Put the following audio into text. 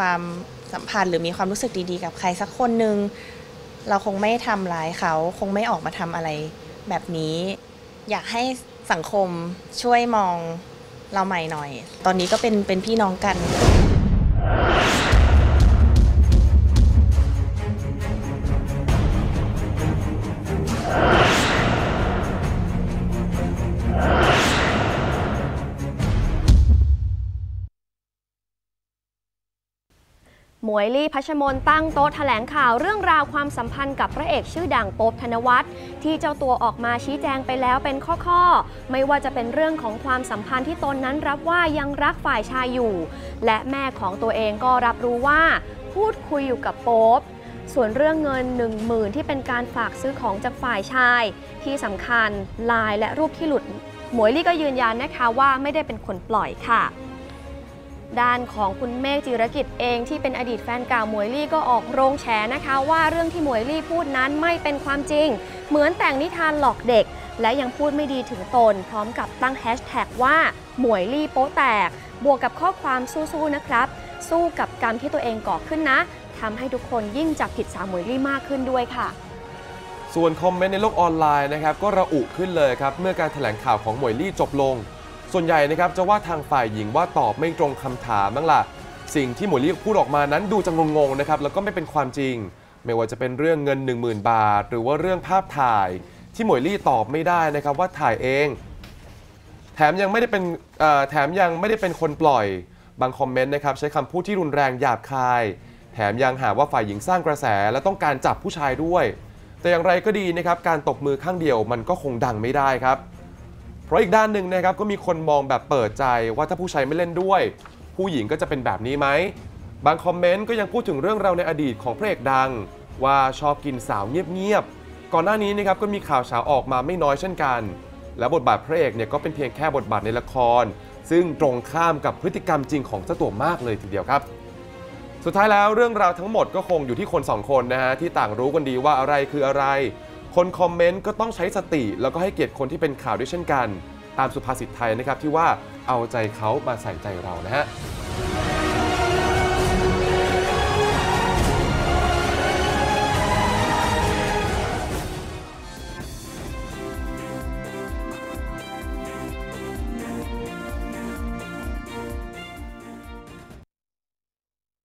ความสัมพันธ์หรือมีความรู้สึกดีๆ กับใครสักคนหนึ่งเราคงไม่ทำร้ายเขาคงไม่ออกมาทำอะไรแบบนี้ อยากให้สังคมช่วยมองเราใหม่หน่อย ตอนนี้ก็เป็นเป็นพี่น้องกัน หมวยลี่พัชมนตั้งโต๊ะแถลงข่าวเรื่องราวความสัมพันธ์กับพระเอกชื่อดังโป๊บธนวัฒน์ที่เจ้าตัวออกมาชี้แจงไปแล้วเป็นข้อๆ ไม่ว่าจะเป็นเรื่องของความสัมพันธ์ที่ตนนั้นรับว่ายังรักฝ่ายชายอยู่ และแม่ของตัวเองก็รับรู้ว่า พูดคุยอยู่กับโป๊บส่วนเรื่องเงิน 1 0,000ที่เป็นการฝากซื้อของจากฝ่ายชาย ที่สำคัญลายและรูปที่หลุด หมวยลี่ก็ยืนยันนะคะว่าไม่ได้เป็นคนปล่อยค่ะ ด้านของคุณเมฆจิรกิจเองที่เป็นอดีตแฟนเก่าหมวยลี่ก็ออกโรงแฉนะคะ ว่าเรื่องที่หมวยลี่พูดนั้นไม่เป็นความจริง เหมือนแต่งนิทานหลอกเด็ก และยังพูดไม่ดีถึงตน พร้อมกับตั้งแฮชแท็กว่าหมวยลี่โป๊แตก บวกกับข้อความสู้ๆนะครับ สู้กับกรรมที่ตัวเองก่อขึ้นนะทำให้ทุกคนยิ่งจับผิดสาวหมวยลี่มากขึ้นด้วยค่ะส่วนคอมเมนต์ในโลกออนไลน์นะครับก็ระอุขึ้นเลยครับเมื่อการแถลงข่าวของหมวยลี่จบลง ส่วนใหญ่นะครับจะว่าทางฝ่ายหญิงว่าตอบไม่ตรงคำถามบ้างล่ะสิ่งที่หมวยลี่พูดออกมานั้นดูจะงงๆนะครับแล้วก็ไม่เป็นความจริง ไม่ว่าจะเป็นเรื่องเงิน 10,000 บาท หรือว่าเรื่องภาพถ่าย ที่หมวยลี่ตอบไม่ได้นะครับว่าถ่ายเอง แถมยังไม่ได้เป็นแถมยังไม่ได้เป็นคนปล่อยบางคอมเมนต์นะครับใช้คำพูดที่รุนแรงหยาบคาย แถมยังหาว่าฝ่ายหญิงสร้างกระแสและต้องการจับผู้ชายด้วย แต่อย่างไรก็ดีนะครับการตบมือข้างเดียวมันก็คงดังไม่ได้ครับ เพราะอีกด้านหนึ่งนะครับก็มีคนมองแบบเปิดใจว่าถ้าผู้ชายไม่เล่นด้วย ผู้หญิงก็จะเป็นแบบนี้ไหมบางคอมเมนต์ก็ยังพูดถึงเรื่องราวในอดีตของพระเอกดัง ว่าชอบกินสาวเงียบๆก่อนหน้านี้นะครับก็มีข่าวเช้าออกมาไม่น้อยเช่นกัน และบทบาทพระเอกเนี่ยก็เป็นเพียงแค่บทบาทในละคร ซึ่งตรงข้ามกับพฤติกรรมจริงของเจ้าตัวมากเลยทีเดียวครับ สุดท้ายแล้วเรื่องราวทั้งหมดก็คงอยู่ที่คนสองคนนะฮะที่ต่างรู้กันดีว่าอะไรคืออะไร คนคอมเมนต์ก็ต้องใช้สติ แล้วก็ให้เกียรติคนที่เป็นข่าวด้วยเช่นกัน ตามสุภาษิตไทยนะครับที่ว่าเอาใจเขามาใส่ใจเรานะฮะ